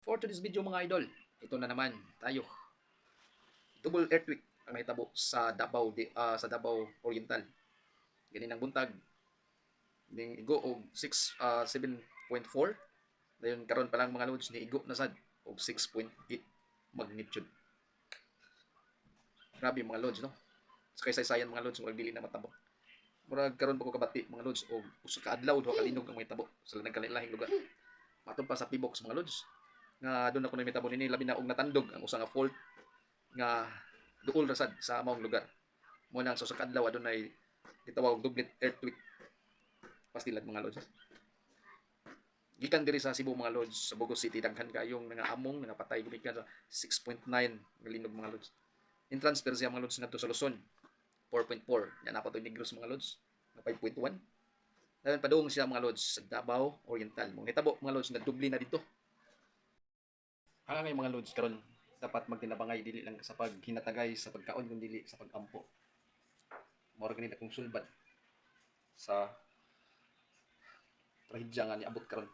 For today's video mga idol, ito na naman tayo. Double earthquake ang nahitabo sa Davao ah, sa Davao Oriental. Ganinang buntag. Ning igo og 6 ah, 7.4. Dayon karon pa lang mga lods ni igo na sad og 6.8 magnitude. Grabe mga lods no. Sa kasaysayan mga lods murag dili na matabo. Murag karon pa ko kabati mga lods og usa ka adlaw duha ka linog ang mahitabo sa nagkalahing lugar. Matod pa sa Pibox mga lods nga doon ako namitabo nini labi na og natandog ang usa nga fault nga duol ra sad sa among lugar. Mo nang sa usa ka adlaw adunay gitawag og dublet earthquake. Pastilan mga lods. Gikan diri sa Cebu mga lods sa Bogos City daghan kayong nga among nga patay gumikan sa 6.9 nga linog mga lods. In transfer siya mga lods ngadto sa Luzon 4.4 yan apat Negros mga lods nga 5.1 Dayon padung siya mga lods sa Davao Oriental. Mga hitabo mga lods nga dubli na dito. Ang ngay mga lods karon dapat magtinabangay dili lang sa paghinatagay sa pagkaon kun dili sa pagampo. Mora ganito akong sulbad sa trahedya nga niabot karon.